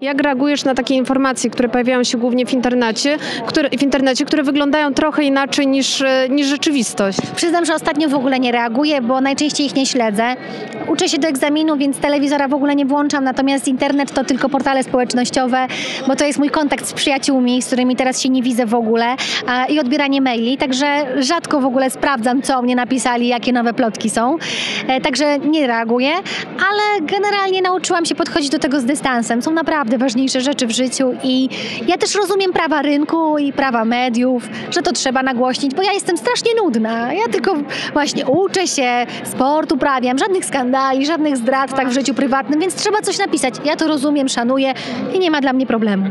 Jak reagujesz na takie informacje, które pojawiają się głównie w internecie, które, w internecie, które wyglądają trochę inaczej niż, e, niż rzeczywistość? Przyznam, że ostatnio w ogóle nie reaguję, bo najczęściej ich nie śledzę. Uczę się do egzaminu, więc telewizora w ogóle nie włączam, natomiast internet to tylko portale społecznościowe, bo to jest mój kontakt z przyjaciółmi, z którymi teraz się nie widzę w ogóle i odbieranie maili, także rzadko w ogóle sprawdzam, co mnie napisali, jakie nowe plotki są. E, także nie reaguję, ale generalnie nauczyłam się podchodzić do tego z dystansem. Są naprawdę ważniejsze rzeczy w życiu i ja też rozumiem prawa rynku i prawa mediów, że to trzeba nagłośnić, bo ja jestem strasznie nudna. Ja tylko właśnie uczę się, sport uprawiam, żadnych skandali, żadnych zdrad tak w życiu prywatnym, więc trzeba coś napisać. Ja to rozumiem, szanuję i nie ma dla mnie problemu.